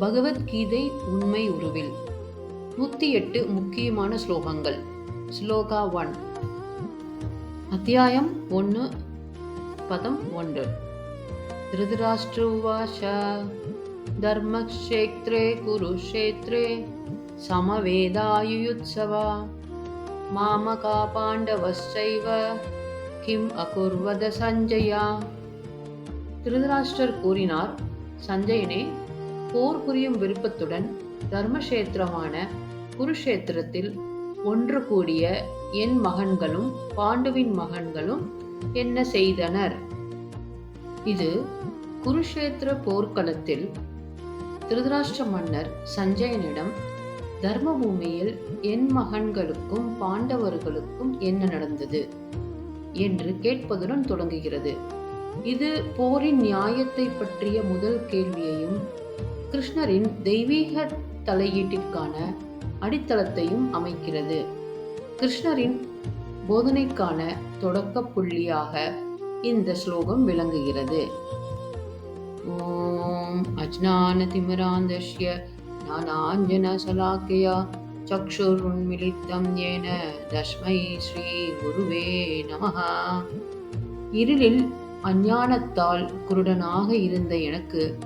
பகவத்கீதை உண்மை உருவில். நூற்றி எட்டு முக்கியமான ஸ்லோகங்கள். ஸ்லோகா ஒன் அத்தியாயம் ஒன்று பதம் ஒன்று. திருதராஷ்டிருவாச தர்மக்ஷேத்ரே குருஷேத்ரே சமவேதாயுயுத்சவா. மாமகா பாண்டவஸ்சைவ கிம் அகுர்வத சஞ்சயா. திருதராஷ்டர் கூறினார் சஞ்சயனே போர் புரியும் விருப்பத்துடன் தர்மக்ஷேத்திரமான குருஷேத்திரத்தில் ஒன்று கூடிய என் மகன்களும் பாண்டுவின் மகன்களும் என்ன செய்தனர்? இது குருஷேத்திர போர்க்களத்தில் திருதராஷ்டிர மன்னர் சஞ்சயனிடம் தர்மபூமியில் என் மகன்களுக்கும் பாண்டவர்களுக்கும் என்ன நடந்தது என்று கேட்பதுடன் தொடங்குகிறது. இது போரின் நியாயத்தை பற்றிய முதல் கேள்வியையும் கிருஷ்ணரின் தெய்வீக தலையீட்டிற்கான அடித்தளத்தையும் அமைக்கிறது. கிருஷ்ணரின் போதனைக்கான தொடக்க புள்ளியாக இந்த ஸ்லோகம் விளங்குகிறது. ஓம் அஜ்ஞானதிமிராந்தஸ்ய ஞானாஞ்சனசலாக்கயா சக்ஷுருன்மிலித்தம் ஏன தஸ்மை ஸ்ரீ குருவே நமஹா. இருளில் அஞ்ஞானத்தால் குருடனாக இருந்த எனக்கு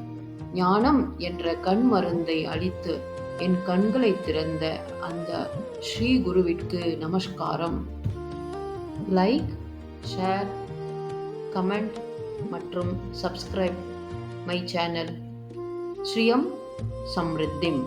ஞானம் என்ற கண் மருந்தை அளித்து என் கண்களை திறந்த அந்த ஸ்ரீ குருவிற்கு நமஸ்காரம். லைக் ஷேர் கமெண்ட் மற்றும் சப்ஸ்கிரைப் மை சேனல் ஸ்ரீயம் சம்ரித்திம்